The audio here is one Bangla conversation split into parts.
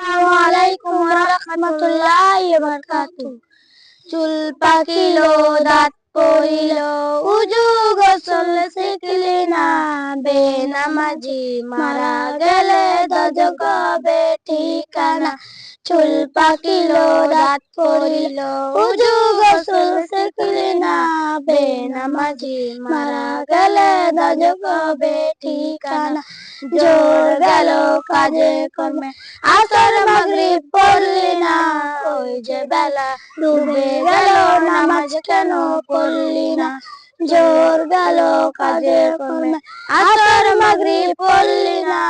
আসসালামু আলাইকুম ওয়া চুল পাকিলো দাঁত পড়িল উজু গোসল শিখলি না, বেনামাজি মারা গেলে দজক হবে ঠিকানা। চুল পাকিলো দাঁত পড়িল উজু গোসল শিখলি না, বেনামাজি মারা গেলে দজক হবে ঠিকানা। জোর গেল কাজে কর্মে। আসর মাগরিব পড়লি না ওই যে বেলা ডুবে গেল, নামাজ কেন পড়লি না? জোর গেল কাজে কর্মে। আসর মাগরিব পড়লি না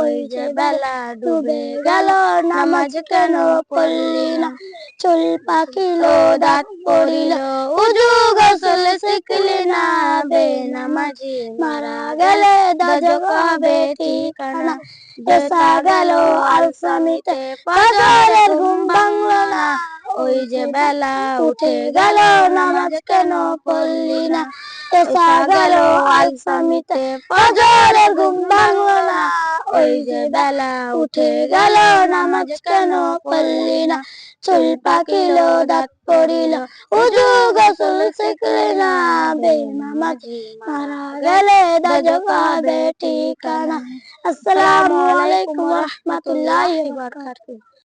ওই যে বেলা ডুবে গেল, নামাজ কেন পড়লি না? চুল পাকিলো দাঁত পড়িল, উজু শিখলি না বেনামাজি মারা গেলে দজক হবে ঠিকানা দেশা গেল আলসামিতে ফজরের ঘুম ভাঙলো না ওই যে বেলা উঠে গেল নামাজ কেন পড়লি না দেশা গেল আলসামিতে ফজরের ঘুম ভাঙলো না ওই যে বেলা উঠে গেল নামাজ কেন পড়লি না চুল পাকিল দাঁত পড়িল। উজু গোসল শিখলে না বেনামাজি মারা গেলে দাজ পাবে ঠিকানা আসসালামু আলাইকুম ওয়া বারাকাতুহু।